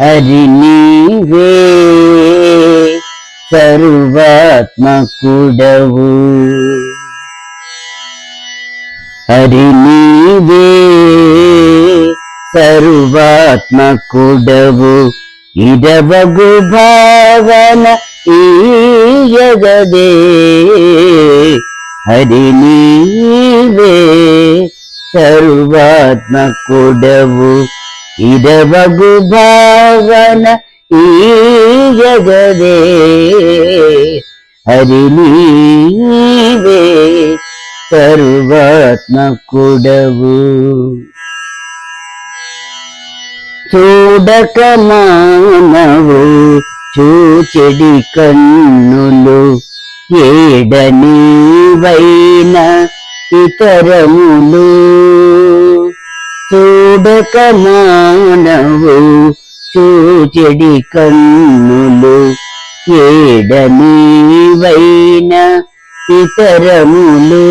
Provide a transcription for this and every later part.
హరి నీవే సర్వాత్మకుడవు. హరి నీవే సర్వాత్మకుడవు. ఇదవగు భావన ఈ జగదే. హరి నీవే సర్వాత్మకుడవు. ఇదవగు భావన ఈయగదే. హరి నీవే సర్వాత్మకుడవు చూడక మానవు చూచెడి కన్నులు ఏడని వైన ఇతరములు? చూడక మానవు చూచెడి కన్నులు ఏడనీవైన ఇతరములు.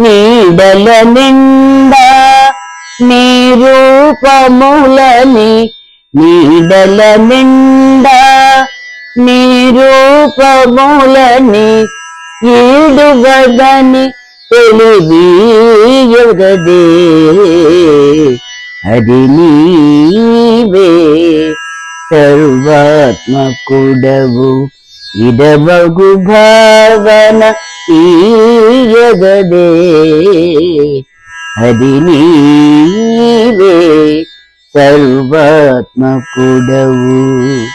నీడల నిండా నీ రూపములని నీడల నిండా నీ రూపములని ఈడుగదని తెలివియగదే అది నీవే. సర్వాత్మకుడవు. ఇదవగు భావన ఈయగదే అది నీవే. సర్వాత్మకుడవు.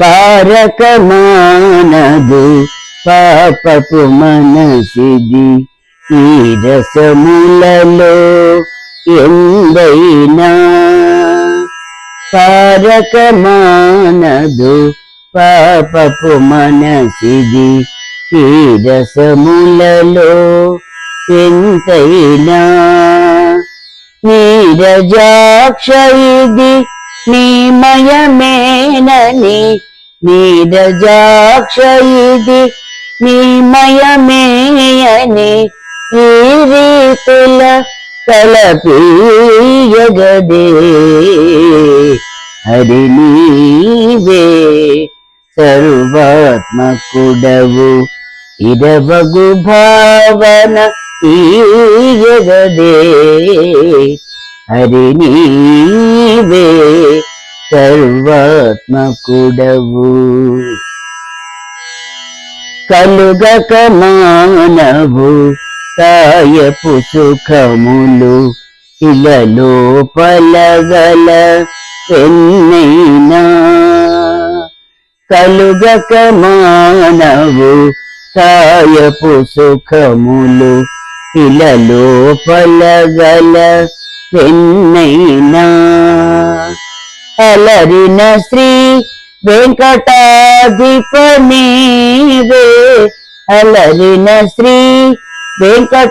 పారకమానదు. పాపపు మనసిది ఈ రసములలో ఎందైనా? పారకమానదు పాపపు మనసిది ఈ రసములలో ఎంతైనా? నీరజాక్ష ఇది నీమయమేనని నీరజాక్ష ఇది నీమయమేయని ఈ రీతుల కలపీయగదే హరి నీవే సర్వాత్మకుడవు. ఇరవగు భావన ఈయగదే. హరి నీవే సర్వాత్మకుడవు. కలుగక మానవు తాయపు సుఖములు ఇలలో పలగల పెన్నైనా కలుగక మానవు తాయపు సుఖములు ఇలలో పలగల పెన్నైనా అలరిన శ్రీ వెంకటాధిపనీవే అలరిన శ్రీ వెంకటాధిపనీవే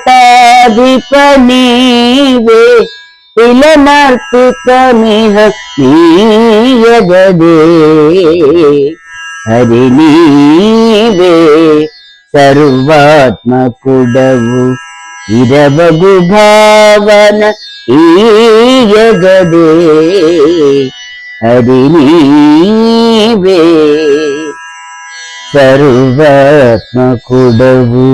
ఇలనర్పితమిహ నీయగదే హరి నీవే సర్వాత్మకుడవు ఇరవగు భావన ఈయగదే హరి నీవే సర్వాత్మకుడవు